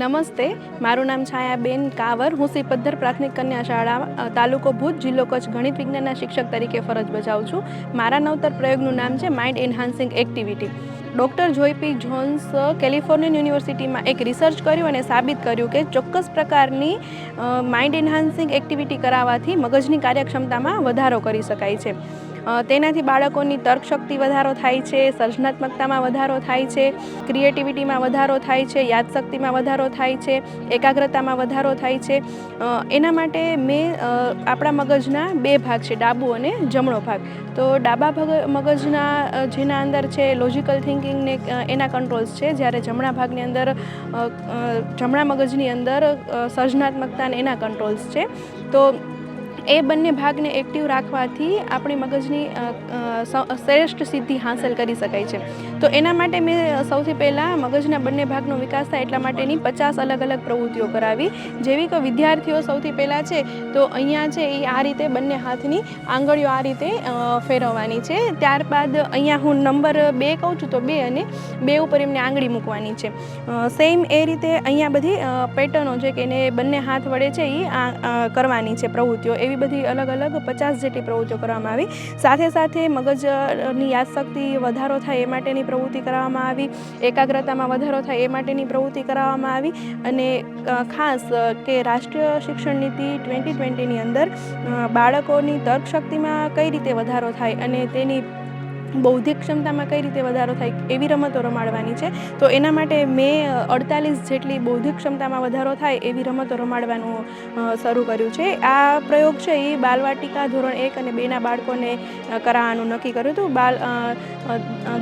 નમસ્તે, મારું નામ છાયાબેન કાવર. હું શ્રી પદ્ધર પ્રાથમિક કન્યા શાળા તાલુકો ભુજ, જિલ્લો કચ્છ ગણિત વિજ્ઞાનના શિક્ષક તરીકે ફરજ બજાવું છું. મારા નવતર પ્રયોગનું નામ છે mind enhancing activity doctor Joy P Jones Californian યુનિવર્સિટીમાં એક રિસર્ચ કર્યું અને સાબિત કર્યું કે ચોક્કસ પ્રકારની માઇન્ડ એન્હાન્સિંગ એક્ટિવિટી કરાવવાથી મગજની કાર્યક્ષમતામાં વધારો કરી શકાય છે. તેનાથી બાળકોની તર્કશક્તિ વધારો થાય છે, સર્જનાત્મકતામાં વધારો થાય છે, ક્રિએટિવિટીમાં વધારો થાય છે, યાદશક્તિમાં વધારો થાય છે, એકાગ્રતામાં વધારો થાય છે. એના માટે મેં આપણા મગજના બે ભાગ છે, ડાબુ અને જમણો ભાગ. તો ડાબા ભગ- મગજના જેના અંદર છે લોજિકલ થિંકિંગને એના કંટ્રોલ્સ છે, જ્યારે જમણા ભાગની અંદર જમણા મગજની અંદર સર્જનાત્મકતાને એના કંટ્રોલ્સ છે. તો એ બંને ભાગને એક્ટિવ રાખવાથી આપણી મગજની શ્રેષ્ઠ સિદ્ધિ હાંસલ કરી શકાય છે. તો એના માટે મેં સૌથી પહેલાં મગજના બંને ભાગનો વિકાસ થાય એટલા માટેની પચાસ અલગ અલગ પ્રવૃત્તિઓ કરાવી. જેવી કે વિદ્યાર્થીઓ સૌથી પહેલાં છે, તો અહીંયા છે એ આ રીતે બંને હાથની આંગળીઓ આ રીતે ફેરવવાની છે. ત્યારબાદ અહીંયા હું નંબર બે કહું છું તો બે અને બે ઉપર એમને આંગળી મૂકવાની છે. સેમ એ રીતે અહીંયા બધી પેટર્નો છે કે એને બંને હાથ વડે છે એ કરવાની છે પ્રવૃત્તિઓ. એવી બધી અલગ અલગ પચાસ જેટલી પ્રવૃત્તિઓ કરવામાં આવી. સાથે સાથે મગજની યાદશક્તિ વધારો થાય એ માટેની પ્રવૃત્તિ કરવામાં આવી. એકાગ્રતામાં વધારો થાય એ માટેની પ્રવૃત્તિ કરાવવામાં આવી. અને ખાસ કે રાષ્ટ્રીય શિક્ષણ નીતિ ટ્વેન્ટી ટ્વેન્ટીની અંદર બાળકોની તર્કશક્તિમાં કઈ રીતે વધારો થાય અને તેની બૌદ્ધિક ક્ષમતામાં કઈ રીતે વધારો થાય એવી રમતો રમાડવાની છે. તો એના માટે મેં અડતાલીસ જેટલી બૌદ્ધિક ક્ષમતામાં વધારો થાય એવી રમતો રમાડવાનું શરૂ કર્યું છે. આ પ્રયોગ છે એ બાલવાટિકા ધોરણ એક અને બેના બાળકોને કરાવવાનું નક્કી કર્યું હતું. બાલ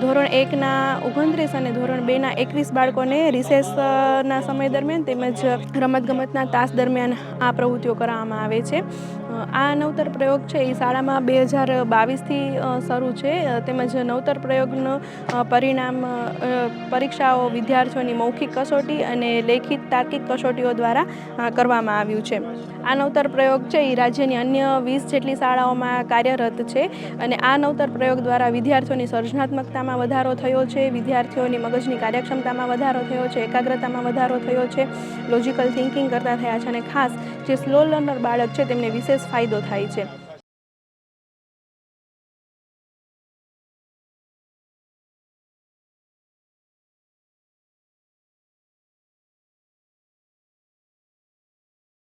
ધોરણ એકના ઓગણત્રીસ અને ધોરણ બેના એકવીસ બાળકોને રિસેસના સમય દરમિયાન તેમજ રમતગમતના તાસ દરમિયાન આ પ્રવૃત્તિઓ કરાવવામાં આવે છે. આ નવતર પ્રયોગ છે એ શાળામાં બે હજાર બાવીસથી શરૂ છે. અ, તેમજ નવતર પ્રયોગનું પરિણામ પરીક્ષાઓ વિદ્યાર્થીઓની મૌખિક કસોટી અને લેખિત તાર્કિક કસોટીઓ દ્વારા કરવામાં આવ્યું છે. આ નવતર પ્રયોગ છે એ રાજ્યની અન્ય વીસ જેટલી શાળાઓમાં કાર્યરત છે અને આ નવતર પ્રયોગ દ્વારા વિદ્યાર્થીઓની સર્જનાત્મકતામાં વધારો થયો છે, વિદ્યાર્થીઓની મગજની કાર્યક્ષમતામાં વધારો થયો છે, એકાગ્રતામાં વધારો થયો છે, લોજિકલ થિંકિંગ કરતા થયા છે અને ખાસ જે સ્લો લર્નર બાળક છે તેમને વિશેષ ફાયદો થાય છે.